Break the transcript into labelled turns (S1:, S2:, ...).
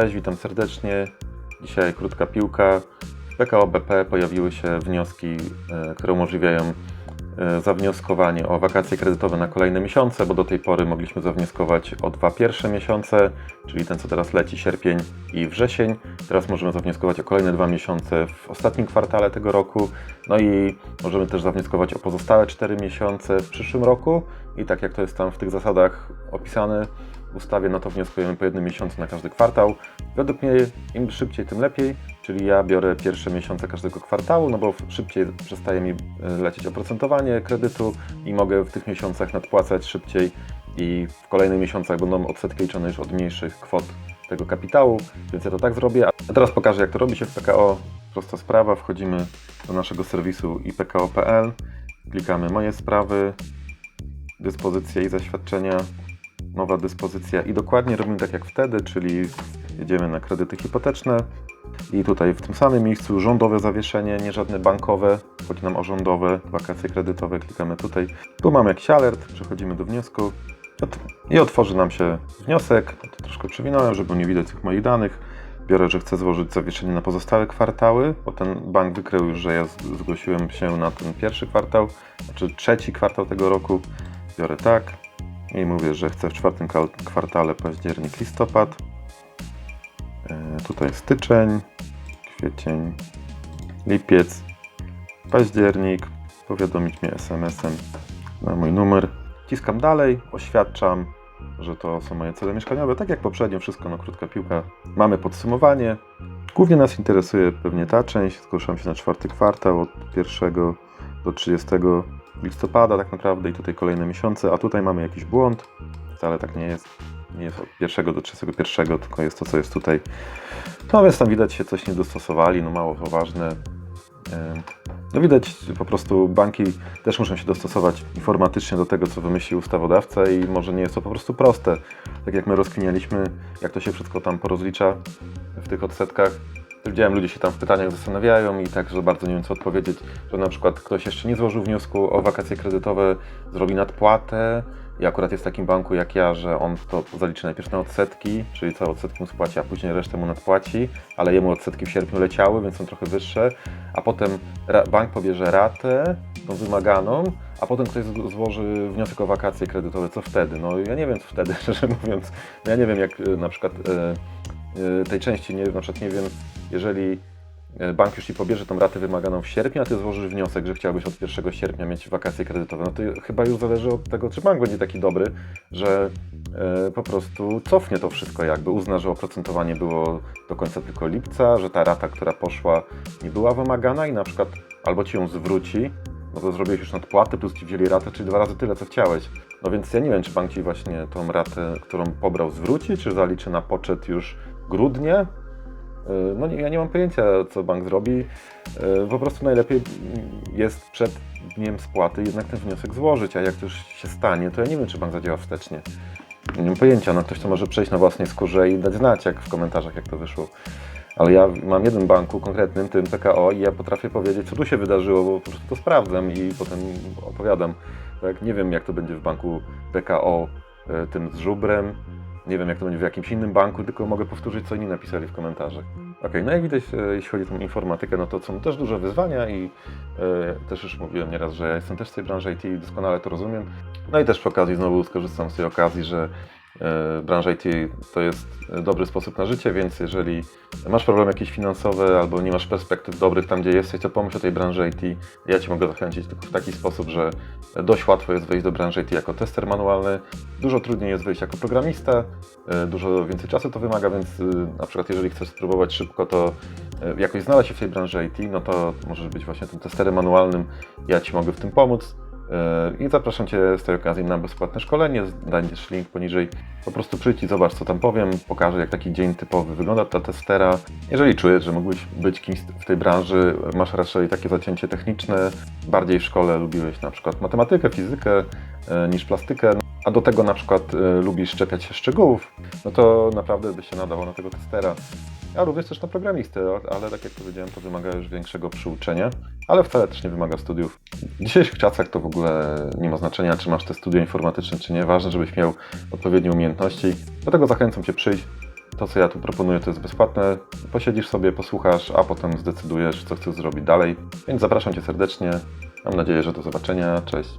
S1: Cześć, witam serdecznie. Dzisiaj krótka piłka. W PKO BP pojawiły się wnioski, e, które umożliwiają e, zawnioskowanie o wakacje kredytowe na kolejne miesiące, bo do tej pory mogliśmy zawnioskować o dwa pierwsze miesiące, czyli ten co teraz leci, sierpień i wrzesień. Teraz możemy zawnioskować o kolejne dwa miesiące w ostatnim kwartale tego roku. No i możemy też zawnioskować o pozostałe cztery miesiące w przyszłym roku. I tak jak to jest tam w tych zasadach opisane, ustawie, no to wnioskujemy po jednym miesiącu na każdy kwartał. Według mnie im szybciej, tym lepiej, czyli ja biorę pierwsze miesiące każdego kwartału, no bo szybciej przestaje mi e, lecieć oprocentowanie kredytu i mogę w tych miesiącach nadpłacać szybciej i w kolejnych miesiącach będą odsetki liczone już od mniejszych kwot tego kapitału, więc ja to tak zrobię. A teraz pokażę, jak to robi się w PKO. Prosta sprawa, wchodzimy do naszego serwisu ipko.pl, klikamy moje sprawy, dyspozycje i zaświadczenia, nowa dyspozycja i dokładnie robimy tak jak wtedy, czyli jedziemy na kredyty hipoteczne i tutaj w tym samym miejscu rządowe zawieszenie, nie żadne bankowe, chodzi nam o rządowe, wakacje kredytowe, klikamy tutaj. Tu mamy jakiś alert, przechodzimy do wniosku i otworzy nam się wniosek. To troszkę przewinąłem, żeby nie widać tych moich danych. Biorę, że chcę złożyć zawieszenie na pozostałe kwartały, bo ten bank wykrył już, że ja zgłosiłem się na ten pierwszy kwartał, znaczy trzeci kwartał tego roku. Biorę tak, i mówię, że chcę w czwartym kwartale październik, listopad. E, tutaj styczeń, kwiecień, lipiec, październik. Powiadomić mnie SMS-em na mój numer. Wciskam dalej, oświadczam, że to są moje cele mieszkaniowe. Tak jak poprzednio, wszystko no krótka piłka. Mamy podsumowanie. Głównie nas interesuje pewnie ta część. Zgłaszam się na czwarty kwartał od 1 do 30 listopada tak naprawdę i tutaj kolejne miesiące, a tutaj mamy jakiś błąd. Wcale tak nie jest. Nie jest od 1 do 31, tylko jest to, co jest tutaj. No więc tam widać się coś nie dostosowali, no mało to ważne. Ym, No widać po prostu banki też muszą się dostosować informatycznie do tego, co wymyślił ustawodawca i może nie jest to po prostu proste. Tak jak my rozkminialiśmy, jak to się wszystko tam porozlicza w tych odsetkach. Widziałem, ludzie się tam w pytaniach zastanawiają i tak, że bardzo nie wiem, co odpowiedzieć, że na przykład ktoś jeszcze nie złożył wniosku o wakacje kredytowe, zrobi nadpłatę i akurat jest w takim banku jak ja, że on to zaliczy najpierw na odsetki, czyli całe odsetki mu spłaci, a później resztę mu nadpłaci, ale jemu odsetki w sierpniu leciały, więc są trochę wyższe, a potem bank pobierze ratę, tą wymaganą, a potem ktoś złoży wniosek o wakacje kredytowe, co wtedy? No ja nie wiem, co wtedy, szczerze mówiąc. No, ja nie wiem, jak e, na przykład e, e, tej części, nie, na przykład nie wiem, jeżeli e, bank już Ci pobierze tą ratę wymaganą w sierpniu, a Ty złożysz wniosek, że chciałbyś od 1 sierpnia mieć wakacje kredytowe, no to chyba już zależy od tego, czy bank będzie taki dobry, że e, po prostu cofnie to wszystko jakby, uzna, że oprocentowanie było do końca tylko lipca, że ta rata, która poszła nie była wymagana i na przykład albo Ci ją zwróci, no to zrobiłeś już nadpłatę, plus Ci wzięli ratę, czyli dwa razy tyle, co chciałeś. No więc ja nie wiem, czy bank Ci właśnie tą ratę, którą pobrał, zwróci, czy zaliczy na poczet już grudnie, no nie, ja nie mam pojęcia, co bank zrobi. Yy, Po prostu najlepiej jest przed dniem spłaty jednak ten wniosek złożyć, a jak to już się stanie, to ja nie wiem, czy bank zadziała wstecznie. Nie mam pojęcia, no ktoś to może przejść na własnej skórze i dać znać, jak w komentarzach, jak to wyszło. Ale ja mam jeden banku konkretnym, tym PKO i ja potrafię powiedzieć, co tu się wydarzyło, bo po prostu to sprawdzam i potem opowiadam. Tak? Nie wiem, jak to będzie w banku PKO, e, tym z żubrem, nie wiem, jak to będzie w jakimś innym banku, tylko mogę powtórzyć, co inni napisali w komentarzach. Okej, no jak widać, e, jeśli chodzi o tą informatykę, no to są też duże wyzwania i e, też już mówiłem nieraz, że ja jestem też z tej branży IT i doskonale to rozumiem. No i też przy okazji znowu skorzystam z tej okazji, że branża IT to jest e, dobry sposób na życie, więc jeżeli masz problemy jakieś finansowe albo nie masz perspektyw dobrych tam, gdzie jesteś, to pomyśl o tej branży IT. Ja Ci mogę zachęcić tylko w taki sposób, że dość łatwo jest wejść do branży IT jako tester manualny, dużo trudniej jest wejść jako programista, e, dużo więcej czasu to wymaga, więc na przykład jeżeli chcesz spróbować szybko, to e, jakoś znaleźć się w tej branży IT, no to możesz być właśnie tym testerem manualnym, ja Ci mogę w tym pomóc. E, I zapraszam Cię z tej okazji na bezpłatne szkolenie. Znajdziesz link poniżej. Po prostu przyjdź i zobacz, co tam powiem. Pokażę, jak taki dzień typowy wygląda dla testera. Jeżeli czujesz, że mógłbyś być kimś w tej branży, masz raczej takie zacięcie techniczne, bardziej w szkole lubiłeś na przykład matematykę, fizykę e, niż plastykę, a do tego na przykład e, lubisz szczepiać się szczegółów, no to naprawdę by się nadało na tego testera. A również też na programistę, ale tak jak powiedziałem, to wymaga już większego przyuczenia, ale wcale też nie wymaga studiów. W dzisiejszych czasach to w ogóle nie ma znaczenia, czy masz te studia informatyczne, czy nie. Ważne, żebyś miał odpowiednie umiejętności. Dlatego zachęcam Cię przyjść, To, co ja tu proponuję, to jest bezpłatne. Posiedzisz sobie, posłuchasz, a potem zdecydujesz, co chcesz zrobić dalej. Więc zapraszam Cię serdecznie. Mam nadzieję, że do zobaczenia. Cześć.